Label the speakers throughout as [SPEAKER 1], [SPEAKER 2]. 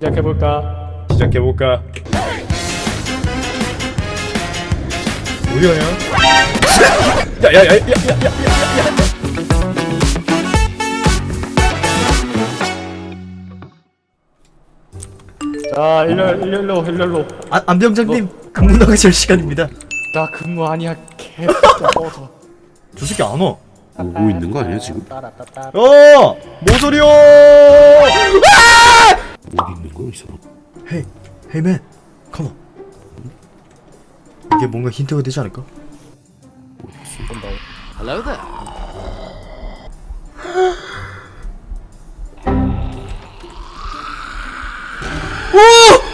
[SPEAKER 1] 시작해볼까?
[SPEAKER 2] 시작해볼까? 어디 가냐? 야야야야야야야
[SPEAKER 1] 자 일렬 일렬로 일렬로
[SPEAKER 3] 아, 안병장님 근무 나가실 시간입니다.
[SPEAKER 1] 나 근무 아니야 개새끼야 꺼져
[SPEAKER 3] 저 새끼 안 와.
[SPEAKER 4] 오고 있는 거 아니야 지금?
[SPEAKER 3] 어! 모서리요!
[SPEAKER 4] 어디 있는 거야 이 사람?
[SPEAKER 3] 헤이, 헤이 맨, 컴온. 이게 뭔가 힌트가 되지 않을까?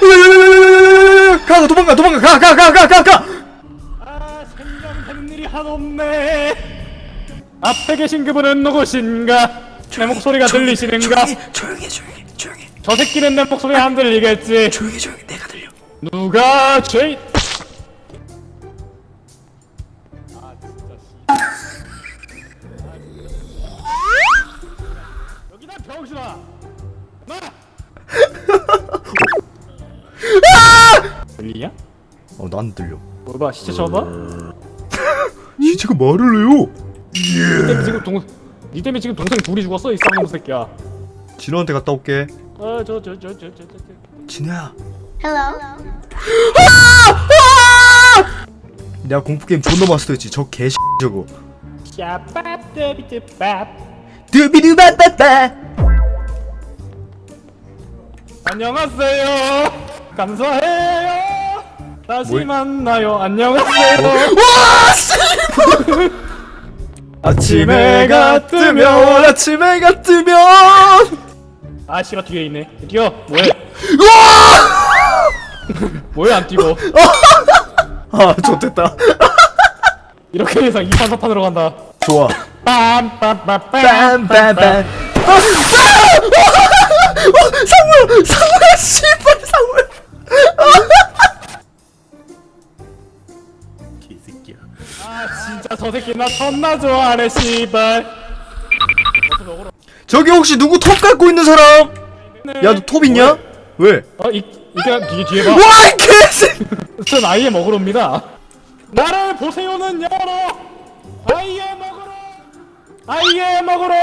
[SPEAKER 3] 오! 가, 도망가, 도망가, 가, 가, 가, 가, 가, 가!
[SPEAKER 1] 아 생각하는 일이 하도 없네 앞에 계신 그분은 누구신가? 내 목소리가 들리시는가?
[SPEAKER 3] 조용히, 조용히, 조용히,
[SPEAKER 1] 저 새끼는 내 목소리 안 들리겠지?
[SPEAKER 3] 조용히, 조용히, 내가 들려.
[SPEAKER 1] 누가 죄? 아 진짜 씨. 여기다 병신아. 나. 들리냐?
[SPEAKER 3] 어, 난 들려.
[SPEAKER 1] 뭘 봐? 시체 처음 봐?
[SPEAKER 3] 시체가 말을 해요.
[SPEAKER 1] 니 때문에 지금 동. 니 때문에 지금 동생 둘이 죽었어 이 쌍놈 새끼야.
[SPEAKER 3] 진호한테 갔다 올게.
[SPEAKER 1] 아저 저 저 저 저 저.
[SPEAKER 3] 진호야.
[SPEAKER 5] Hello.
[SPEAKER 3] 내가 공포 게임 존나 마스터했지. 저 개씨 저거.
[SPEAKER 1] 샤밥. 안녕하세요. 감사해요. 다시
[SPEAKER 3] 뭘?
[SPEAKER 1] 만나요. 안녕하세요.
[SPEAKER 3] 와 씨. 아침 해가 뜨면 아침 해가 뜨면
[SPEAKER 1] 아 씨발 뒤에 있네. 뛰어. 뭐해?
[SPEAKER 3] 와!
[SPEAKER 1] 뭐해 안 뛰고?
[SPEAKER 3] 아 좋됐다.
[SPEAKER 1] 이렇게 해서 2판 4판으로 간다.
[SPEAKER 3] 좋아.
[SPEAKER 1] 빰빰빰빰.
[SPEAKER 3] 빰빰빰. 아! 어, 상물 상물 씨발 상물.
[SPEAKER 4] 개새끼야.
[SPEAKER 1] 아 진짜 저 새끼 나 존나 좋아하네 씨발. 먹으러.
[SPEAKER 3] 저기 혹시 누구 톱 갖고 있는 사람? 야 너 톱 있냐? 왜?
[SPEAKER 1] 어 이 이게 뒤에 뒤에 봐.
[SPEAKER 3] 와 이 개새.
[SPEAKER 1] 무슨 아이의 먹으러입니다. 나를 보세요는 영어로 아이의 먹으러 아이의 먹으러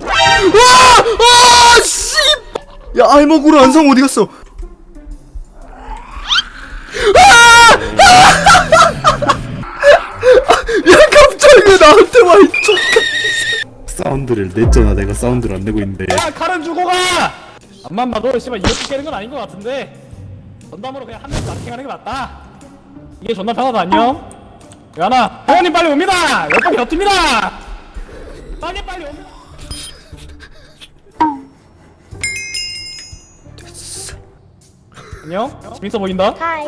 [SPEAKER 3] 와! 아 씨. 야 알먹으로 안상 어디 갔어?
[SPEAKER 4] 사운드를 냈잖아. 내가 사운드를 안 내고 있는데.
[SPEAKER 1] 야 칼은 주고 가! 앞만 봐도 씨발 이렇게 깨는 건 아닌 것 같은데. 전담으로 그냥 한명 마킹하는 게 맞다. 이게 존나 편하다 안녕? 야나. 회원님 빨리 옵니다! 옆에 겹칩니다! 빨리 빨리 옵니다! 안녕? 재밌어 보인다?
[SPEAKER 5] Hi.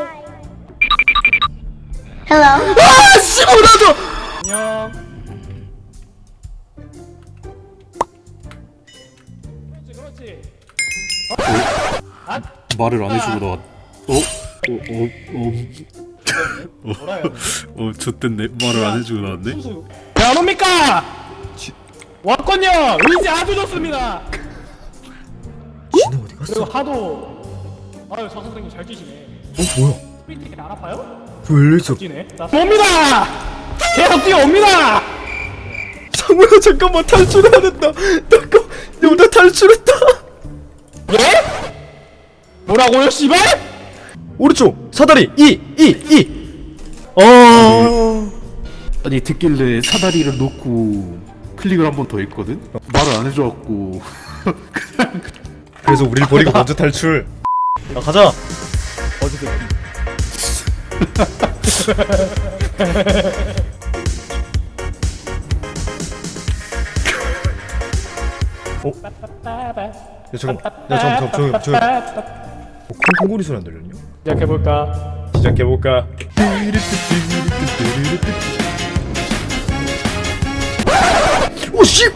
[SPEAKER 5] Hello.
[SPEAKER 3] 아.
[SPEAKER 1] 안녕
[SPEAKER 4] 말을 안 해주고 나왔 어? 어? 어? 어?
[SPEAKER 1] 뭐라 해야 돼
[SPEAKER 4] 어? 좋댔네 말을 안 해주고 나왔네?
[SPEAKER 1] 순수. 왜안 옵니까? 왔건요. 의지 아주 좋습니다.
[SPEAKER 3] 진우 어디 갔어?
[SPEAKER 1] 그리고 하도 아유 저 선생님 잘 뛰시네.
[SPEAKER 3] 어 뭐야?
[SPEAKER 1] 스피드 안 아파요?
[SPEAKER 3] 왜 이래 있어?
[SPEAKER 1] 뛰네. 자, 옵니다. 계속 뛰어옵니다.
[SPEAKER 3] 상우야 잠깐만 탈출해야 된다. 잠깐. 나 탈출했다.
[SPEAKER 1] 예? 뭐라고요, 씨발?
[SPEAKER 3] 오른쪽 사다리 2 2 2. 어.
[SPEAKER 4] 아니 듣길래 사다리를 놓고 클릭을 한 번 더 했거든? 말을 안 해줘갖고
[SPEAKER 3] 그래서 우릴 버리고 먼저 탈출. 야 가자.
[SPEAKER 1] 어디서?
[SPEAKER 3] 야 잠깐. 야 잠깐 잠깐 저기 저기. 어, 큰 통구리 소리 안 들렸냐?
[SPEAKER 1] 시작해볼까?
[SPEAKER 2] 시작해볼까?
[SPEAKER 3] 오 씨!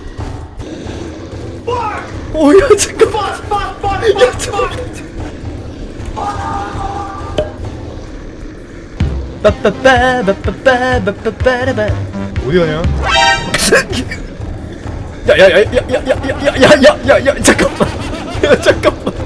[SPEAKER 3] 어, 오야 잠깐만 야 잠깐만
[SPEAKER 2] 어디 가냐?
[SPEAKER 3] 야야야야야야야야야야야 잠깐만 야 잠깐만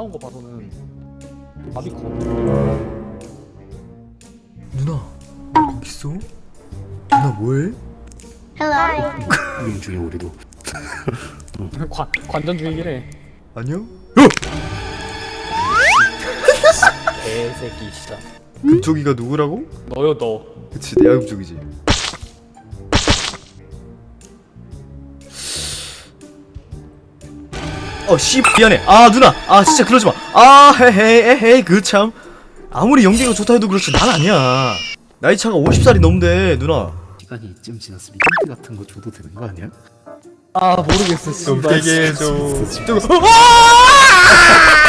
[SPEAKER 1] 나온 거 봐서는 아비코
[SPEAKER 3] 누나 거기 있어? 누나 뭐해?
[SPEAKER 4] Hello. 인 어, 그 중에 우리도 음.
[SPEAKER 1] 관, 관전 중이래
[SPEAKER 3] 안녕? 어!
[SPEAKER 1] 개새끼 진짜
[SPEAKER 3] 금쪽이가 누구라고?
[SPEAKER 1] 너요 너
[SPEAKER 3] 그치 내가 금쪽이지 어씨 미안해. 아 누나. 아 진짜 그러지마. 아 헤헤 헤헤 그 참. 아무리 연기가 좋다 해도 그렇지. 난 아니야. 나이 차가 50살이 넘는데 누나.
[SPEAKER 4] 시간이 이쯤 지났으면 힌트 같은 거 줘도 되는 거 아니야?
[SPEAKER 1] 아 모르겠어
[SPEAKER 3] 좀 되게 해줘 좀 아!